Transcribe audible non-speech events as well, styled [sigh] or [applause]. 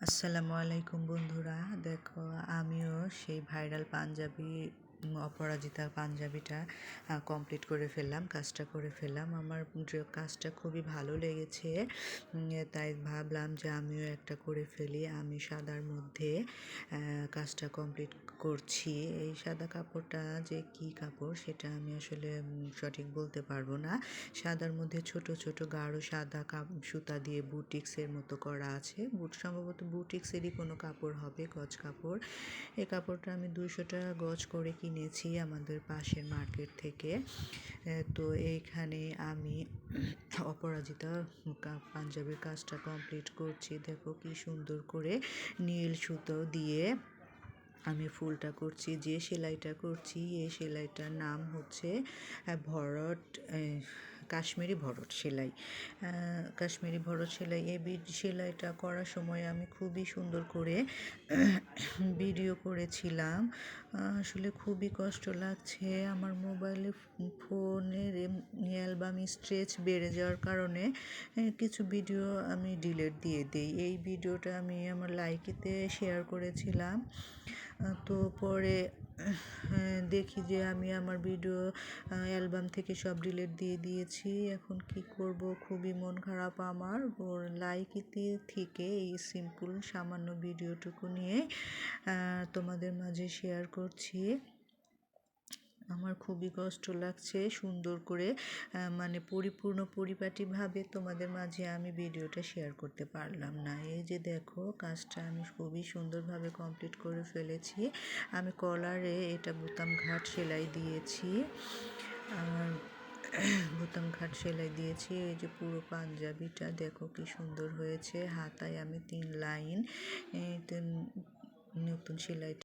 আসসালামু আলাইকুম বন্ধুরা। দেখো আমিও সেই ভাইরাল পাঞ্জাবি অপরাজিতা পাঞ্জাবিটা কমপ্লিট করে ফেললাম, কাজটা করে ফেললাম। আমার কাজটা খুবই ভালো লেগেছে। তাই ভাবলাম যে আমিও একটা করে ফেলি। আমি সাদার মধ্যে কাজটা কমপ্লিট করছি। এই সাদা কাপড়টা যে কি কাপড় সেটা আমি আসলে সঠিক বলতে পারব না। সাদার মধ্যে ছোট ছোট গাঢ় সাদা কাপ সুতা দিয়ে বুটিক্সের মতো করা আছে। বুট সম্ভবত বুটিক্সেরই কোনো কাপড় হবে, গজ কাপড়। এই কাপড়টা আমি দুশো টাকা গজ করে কিনেছি আমাদের পাশের মার্কেট থেকে। তো এইখানে আমি অপরাজিতা পাঞ্জাবির কাজটা কমপ্লিট করছি। দেখো কি সুন্দর করে নীল সুতো দিয়ে আমি ফুলটা করছি, যে সেলাইটা করছি, এই সেলাইটার নাম হচ্ছে ভরট কাশ্মীরি ভরট সেলাই। কাশ্মীরি ভরট সেলাই, এই বি- সেলাইটা করার সময় আমি খুবই সুন্দর করে [clears throat] ভিডিও করেছিলাম। আসলে খুবই কষ্ট লাগছে। আমার মোবাইলে ফোনের অ্যালবাম স্ট্রেচ বেড়ে যাওয়ার কারণে কিছু ভিডিও আমি ডিলেট দিয়ে দিই। এই ভিডিওটা আমি আমার লাইকিতে শেয়ার করেছিলাম। তো পরে দেখি যে আমি আমার ভিডিও অ্যালবাম থেকে সব ডিলেট দিয়ে দিয়েছি। এখন কি করব? খুবই মন খারাপ আমার। ওর লাইকিতে থেকে এই সিম্পল সামান্য ভিডিওটুকু নিয়ে তোমাদের মাঝে শেয়ার করছি। আমার খুবই কষ্ট লাগছে সুন্দর করে মানে পরিপূর্ণ পরিপাটিভাবে তোমাদের মাঝে আমি ভিডিওটা শেয়ার করতে পারলাম না। এই যে দেখো, কাজটা আমি খুবই সুন্দরভাবে কমপ্লিট করে ফেলেছি। আমি কলারে এটা বোতাম ঘাট সেলাই দিয়েছি। আর [clears throat] বোতাম ঘাট সেলাই দিয়েছি। এই যে পুরো পাঞ্জাবিটা দেখো কি সুন্দর হয়েছে। হাতায় আমি তিন লাইন নতুন সেলাইটা